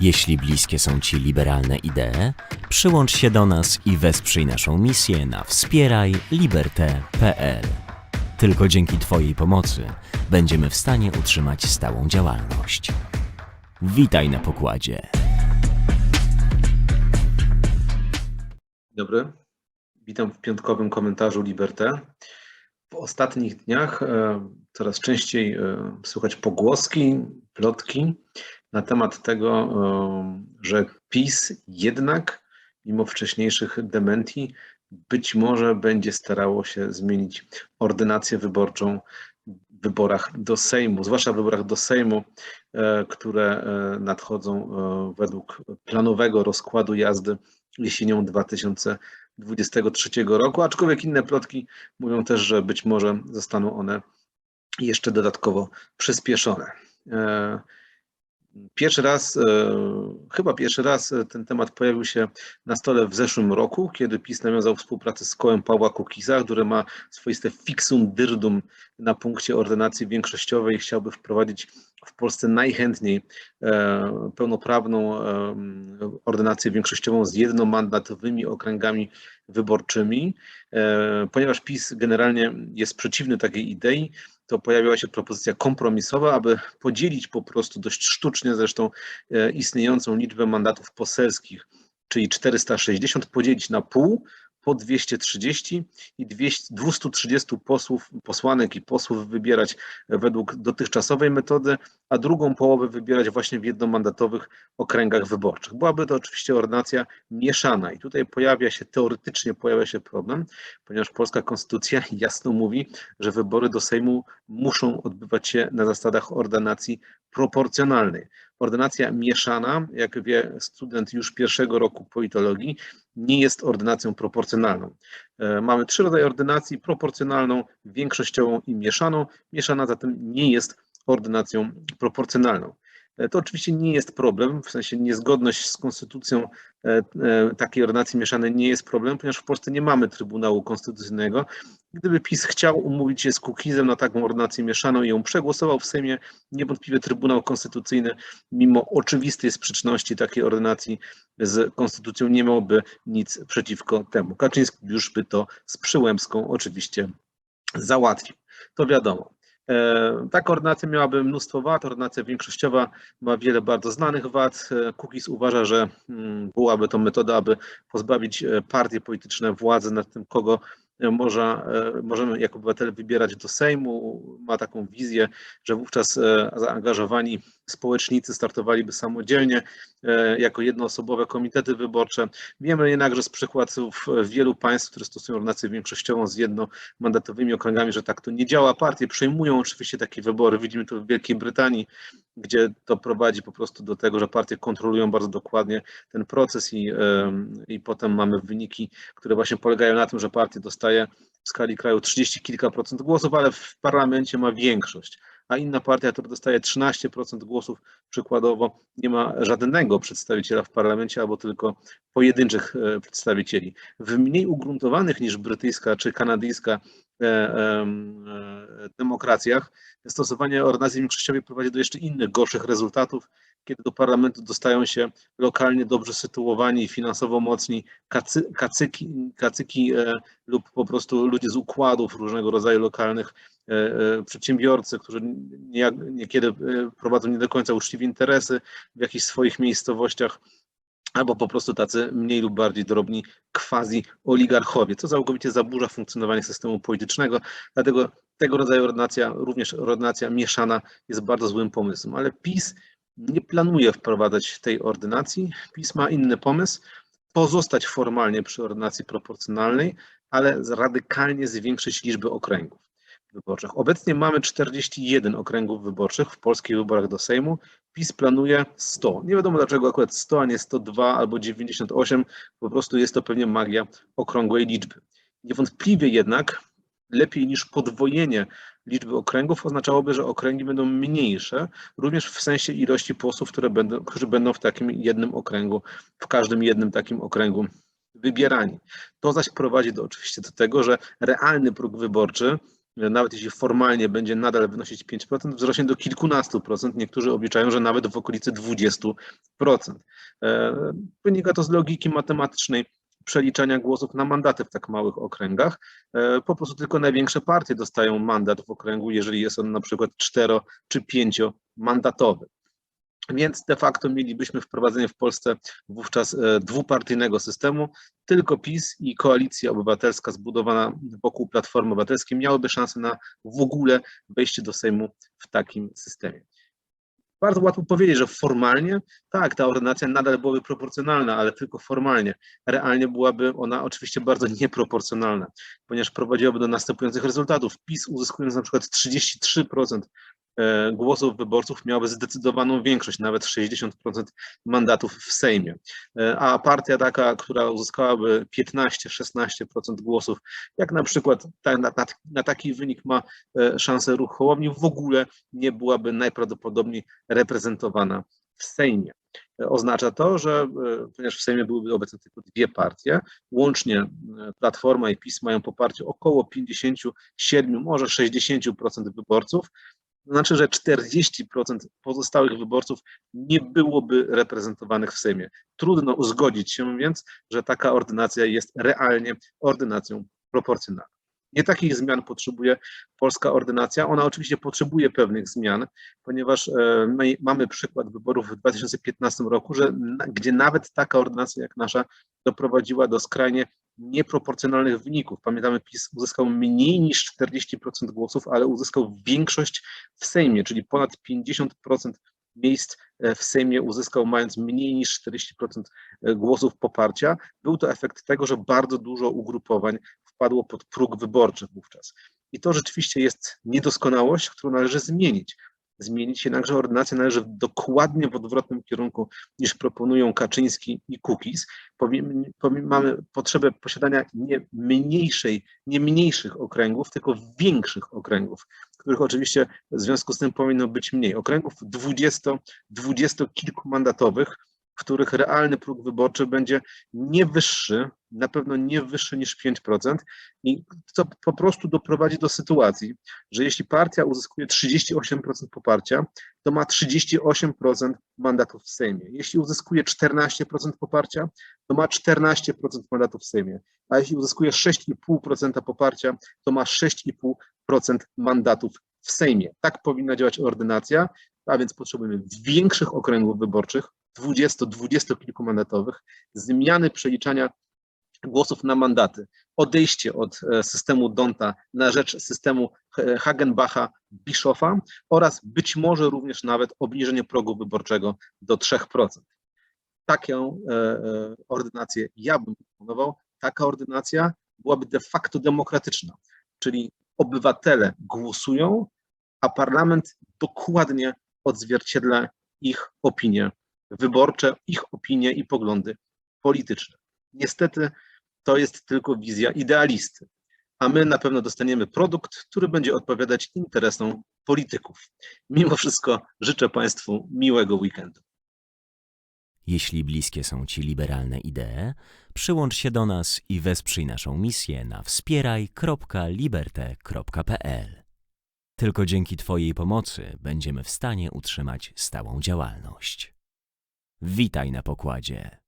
Jeśli bliskie są Ci liberalne idee, przyłącz się do nas i wesprzyj naszą misję na wspierajliberte.pl. Tylko dzięki Twojej pomocy będziemy w stanie utrzymać stałą działalność. Witaj na pokładzie. Dobry. Witam w piątkowym komentarzu Liberté. W ostatnich dniach e, coraz częściej e, słychać pogłoski, plotki na temat tego, że PiS jednak, mimo wcześniejszych dementi, być może będzie starało się zmienić ordynację wyborczą w wyborach do Sejmu, zwłaszcza w wyborach do Sejmu, e, które e, nadchodzą e, według planowego rozkładu jazdy jesienią 2023 roku, aczkolwiek inne plotki mówią też, że być może zostaną one jeszcze dodatkowo przyspieszone. Pierwszy raz, e, chyba pierwszy raz e, ten temat pojawił się na stole w zeszłym roku, kiedy PiS nawiązał współpracę z kołem Pawła Kukiza, które ma swoiste fixum dyrdum na punkcie ordynacji większościowej i chciałby wprowadzić w Polsce najchętniej e, pełnoprawną ordynację większościową z jednomandatowymi okręgami wyborczymi. Ponieważ PiS generalnie jest przeciwny takiej idei, to pojawiła się propozycja kompromisowa, aby podzielić po prostu dość sztucznie zresztą e, istniejącą liczbę mandatów poselskich, czyli 460, podzielić na pół po 230 i 200, 230 posłów, posłanek i posłów wybierać według dotychczasowej metody, a drugą połowę wybierać właśnie w jednomandatowych okręgach wyborczych. Byłaby to oczywiście ordynacja mieszana i tutaj pojawia się, teoretycznie pojawia się problem, ponieważ polska konstytucja jasno mówi, że wybory do Sejmu muszą odbywać się na zasadach ordynacji proporcjonalnej. Ordynacja mieszana, jak wie student już pierwszego roku politologii, nie jest ordynacją proporcjonalną. E, Mamy trzy rodzaje ordynacji: proporcjonalną, większościową i mieszaną. Mieszana zatem nie jest ordynacją proporcjonalną. E, To oczywiście nie jest problem, w sensie niezgodność z konstytucją e, e, takiej ordynacji mieszanej nie jest problem, ponieważ w Polsce nie mamy Trybunału Konstytucyjnego. Gdyby PiS chciał umówić się z Kukizem na taką ordynację mieszaną i ją przegłosował w Sejmie, niewątpliwie Trybunał Konstytucyjny, mimo oczywistej sprzeczności takiej ordynacji z konstytucją, nie miałby nic przeciwko temu. Kaczyński już by to z Przyłębską oczywiście załatwił. To wiadomo. E, Ta koordynacja miałaby mnóstwo wad. Ordynacja większościowa ma wiele bardzo znanych wad. E, Kukiz uważa, że mm, byłaby to metoda, aby pozbawić e, partie polityczne władzy nad tym, kogo można, e, możemy jako obywatele wybierać do Sejmu. Ma taką wizję, że wówczas e, zaangażowani społecznicy startowaliby samodzielnie e, jako jednoosobowe komitety wyborcze. Wiemy jednakże z przykładów wielu państw, które stosują ordynację większościową z jednomandatowymi okręgami, że tak to nie działa. Partie przejmują oczywiście takie wybory. Widzimy to w Wielkiej Brytanii, gdzie to prowadzi po prostu do tego, że partie kontrolują bardzo dokładnie ten proces i, i potem mamy wyniki, które właśnie polegają na tym, że partia dostaje w skali kraju 30 kilka procent głosów, ale w parlamencie ma większość a inna partia, która dostaje 13% głosów, przykładowo nie ma żadnego przedstawiciela w parlamencie albo tylko pojedynczych e, przedstawicieli. W mniej ugruntowanych niż brytyjska czy kanadyjska demokracjach. Stosowanie ordynacji większościowej prowadzi do jeszcze innych gorszych rezultatów, kiedy do parlamentu dostają się lokalnie dobrze sytuowani i finansowo mocni kacy, kacyki, kacyki e, lub po prostu ludzie z układów różnego rodzaju lokalnych e, e, przedsiębiorcy, którzy nie, niekiedy e, prowadzą nie do końca uczciwe interesy w jakichś swoich miejscowościach, albo po prostu tacy mniej lub bardziej drobni quasi-oligarchowie, co całkowicie zaburza funkcjonowanie systemu politycznego, dlatego tego rodzaju ordynacja, również ordynacja mieszana jest bardzo złym pomysłem, ale PiS nie planuje wprowadzać tej ordynacji, PiS ma inny pomysł, pozostać formalnie przy ordynacji proporcjonalnej, ale radykalnie zwiększyć liczbę okręgów wyborczych. Obecnie mamy 41 okręgów wyborczych w polskich wyborach do Sejmu. PiS planuje 100. Nie wiadomo dlaczego akurat 100, a nie 102 albo 98. Po prostu jest to pewnie magia okrągłej liczby. Niewątpliwie jednak lepiej niż podwojenie liczby okręgów oznaczałoby, że okręgi będą mniejsze, również w sensie ilości posłów, które będą, którzy będą w takim jednym okręgu, w każdym jednym takim okręgu wybierani. To zaś prowadzi do, oczywiście do tego, że realny próg wyborczy nawet jeśli formalnie będzie nadal wynosić 5%, wzrośnie do kilkunastu procent. Niektórzy obliczają, że nawet w okolicy 20%. E, Wynika to z logiki matematycznej przeliczania głosów na mandaty w tak małych okręgach. E, Po prostu tylko największe partie dostają mandat w okręgu, jeżeli jest on na przykład cztero czy pięciomandatowy. Więc de facto mielibyśmy wprowadzenie w Polsce wówczas e, dwupartyjnego systemu. Tylko PiS i Koalicja Obywatelska zbudowana wokół Platformy Obywatelskiej miałyby szansę na w ogóle wejście do Sejmu w takim systemie. Bardzo łatwo powiedzieć, że formalnie tak, ta ordynacja nadal byłaby proporcjonalna, ale tylko formalnie. Realnie byłaby ona oczywiście bardzo nieproporcjonalna, ponieważ prowadziłaby do następujących rezultatów. PiS uzyskując na przykład 33% e, głosów wyborców miałaby zdecydowaną większość, nawet 60% mandatów w Sejmie. E, A partia taka, która uzyskałaby 15-16% głosów, jak na przykład ta, na, na, taki wynik ma e, szansę ruch Hołowni, w ogóle nie byłaby najprawdopodobniej reprezentowana w Sejmie. E, Oznacza to, że e, ponieważ w Sejmie byłyby obecne tylko dwie partie, łącznie e, Platforma i PiS mają poparcie około 57, może 60% wyborców, to znaczy, że 40% pozostałych wyborców nie byłoby reprezentowanych w Sejmie. Trudno uzgodzić się więc, że taka ordynacja jest realnie ordynacją proporcjonalną. Nie takich zmian potrzebuje polska ordynacja. Ona oczywiście potrzebuje pewnych zmian, ponieważ e, my mamy przykład wyborów w 2015 roku, że, gdzie nawet taka ordynacja jak nasza doprowadziła do skrajnie nieproporcjonalnych wyników. Pamiętamy, PiS uzyskał mniej niż 40% głosów, ale uzyskał większość w Sejmie, czyli ponad 50% miejsc e, w Sejmie uzyskał, mając mniej niż 40% głosów poparcia. Był to efekt tego, że bardzo dużo ugrupowań wpadło pod próg wyborczy wówczas. I to rzeczywiście jest niedoskonałość, którą należy zmienić. Zmienić jednakże ordynację należy dokładnie w odwrotnym kierunku niż proponują Kaczyński i Kukiz. Mamy potrzebę posiadania nie mniejszej, nie mniejszych okręgów, tylko większych okręgów, których oczywiście w związku z tym powinno być mniej. Okręgów 20, 20 kilkumandatowych, w których realny próg wyborczy będzie nie wyższy, na pewno nie wyższy niż 5% i co po prostu doprowadzi do sytuacji, że jeśli partia uzyskuje 38% poparcia, to ma 38% mandatów w Sejmie. Jeśli uzyskuje 14% poparcia, to ma 14% mandatów w Sejmie. A jeśli uzyskuje 6,5% poparcia, to ma 6,5% mandatów w Sejmie. Tak powinna działać ordynacja, a więc potrzebujemy większych okręgów wyborczych, 20-20 kilkumandatowych, zmiany przeliczania głosów na mandaty, odejście od e, systemu Donta na rzecz systemu e, Hagenbacha, Bischofa oraz być może również nawet obniżenie progu wyborczego do 3%. Taką ordynację ja bym proponował. Taka ordynacja byłaby de facto demokratyczna, czyli obywatele głosują, a parlament dokładnie odzwierciedla ich opinie wyborcze, ich opinie i poglądy polityczne. Niestety to jest tylko wizja idealisty, a my na pewno dostaniemy produkt, który będzie odpowiadać interesom polityków. Mimo wszystko życzę Państwu miłego weekendu. Jeśli bliskie są Ci liberalne idee, przyłącz się do nas i wesprzyj naszą misję na wspieraj.liberte.pl. Tylko dzięki Twojej pomocy będziemy w stanie utrzymać stałą działalność. Witaj na pokładzie.